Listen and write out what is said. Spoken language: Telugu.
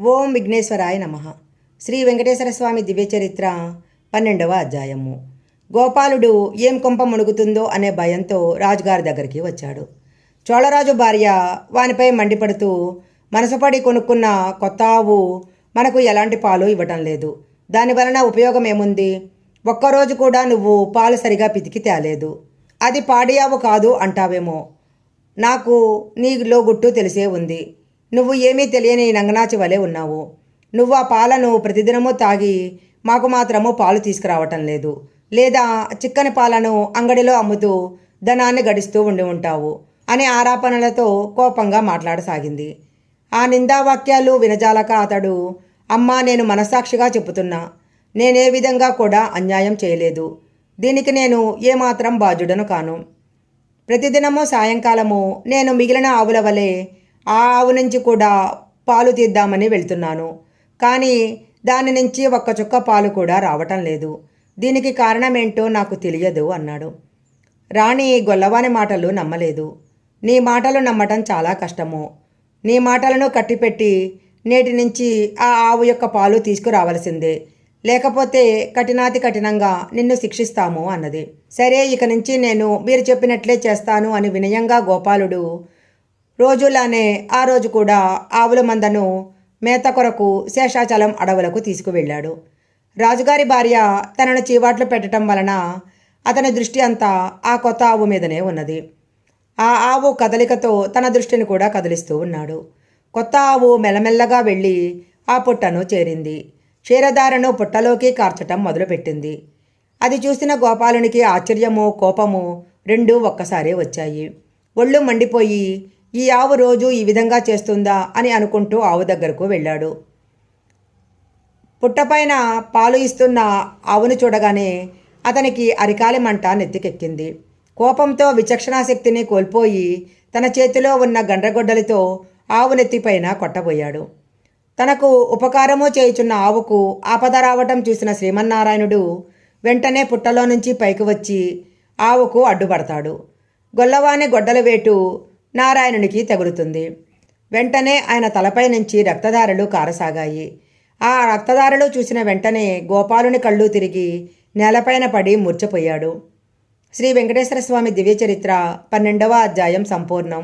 ఓం విఘ్నేశ్వరాయ నమ. శ్రీ వెంకటేశ్వర స్వామి దివ్యచరిత్ర పన్నెండవ అధ్యాయము. గోపాలుడు ఏం కొంప మునుగుతుందో అనే భయంతో రాజుగారి దగ్గరికి వచ్చాడు. చోళరాజు భార్య వానిపై మండిపడుతూ మనసుపడి కొనుక్కున్న కొత్త ఆవు మనకు ఎలాంటి పాలు ఇవ్వటం లేదు. దాని వలన ఉపయోగం ఏముంది ఒక్కరోజు కూడా నువ్వు పాలు సరిగా పితికి తేలేదు. అది పాడి ఆవు కాదు అంటావేమో. నాకు నీలో గుట్టు తెలిసే ఉంది. నువ్వు ఏమీ తెలియని నంగనాచి వలె ఉన్నావు. నువ్వు ఆ పాలను ప్రతిదినము తాగి మాకు మాత్రము పాలు తీసుకురావటం లేదు. లేదా చిక్కని పాలను అంగడిలో అమ్ముతూ ధనాన్ని గడిస్తూ ఉండి ఉంటావు అనే ఆరాపణలతో కోపంగా మాట్లాడసాగింది. ఆ నిందావాక్యాలు వినజాలక అతడు అమ్మా నేను మనస్సాక్షిగా చెబుతున్నా. నేనే విధంగా కూడా అన్యాయం చేయలేదు. దీనికి నేను ఏమాత్రం బాధ్యుడను కాను. ప్రతిదినము సాయంకాలము నేను మిగిలిన ఆవుల వలె ఆ ఆవు నుంచి కూడా పాలు తీద్దామని వెళ్తున్నాను. కానీ దాని నుంచి ఒక్క చుక్క పాలు కూడా రావటం లేదు. దీనికి కారణమేంటో నాకు తెలియదు అన్నాడు. రాణి గొల్లవాని మాటలు నమ్మలేదు. నీ మాటలు నమ్మటం చాలా కష్టము. నీ మాటలను కట్టిపెట్టి నేటి నుంచి ఆ ఆవు యొక్క పాలు తీసుకురావలసిందే. లేకపోతే కఠినాతి కఠినంగా నిన్ను శిక్షిస్తాము అన్నది. సరే ఇక నుంచి నేను మీరు చెప్పినట్లే చేస్తాను అని వినయంగా గోపాలుడు రోజులానే ఆ రోజు కూడా ఆవుల మందను మేత కొరకు శేషాచలం అడవులకు తీసుకువెళ్ళాడు. రాజుగారి భార్య తనను చీవాట్లు పెట్టడం వలన అతని దృష్టి అంతా ఆ కొత్త ఆవు మీదనే ఉన్నది. ఆ ఆవు కదలికతో తన దృష్టిని కూడా కదిలిస్తూ ఉన్నాడు. కొత్త ఆవు మెల్లమెల్లగా వెళ్ళి ఆ పుట్టను చేరింది. క్షీరధారను పుట్టలోకి కార్చటం మొదలుపెట్టింది. అది చూసిన గోపాలునికి ఆశ్చర్యము కోపము రెండూ ఒక్కసారే వచ్చాయి. ఒళ్ళు మండిపోయి ఈ ఆవు రోజు ఈ విధంగా చేస్తుందా అని అనుకుంటూ ఆవు దగ్గరకు వెళ్ళాడు. పుట్టపైన పాలు ఇస్తున్న ఆవును చూడగానే అతనికి అరికాలి మంట నెత్తికెక్కింది. కోపంతో విచక్షణాశక్తిని కోల్పోయి తన చేతిలో ఉన్న గండ్రగొడ్డలితో ఆవు నెత్తిపైన కొట్టబోయాడు. తనకు ఉపకారము చేయుచున్న ఆవుకు ఆపద రావటం చూసిన శ్రీమన్నారాయణుడు వెంటనే పుట్టలో నుంచి పైకి వచ్చి ఆవుకు అడ్డుపడతాడు. గొల్లవాని గొడ్డల వేటు నారాయణునికి తగులుతుంది. వెంటనే ఆయన తలపై నుంచి రక్తధారలు కారసాగాయి. ఆ రక్తధారలు చూసిన వెంటనే గోపాలుని కళ్ళు తిరిగి నేలపైన పడి మూర్చపోయాడు శ్రీ వెంకటేశ్వర స్వామి దివ్య చరిత్ర పన్నెండవ అధ్యాయం సంపూర్ణం.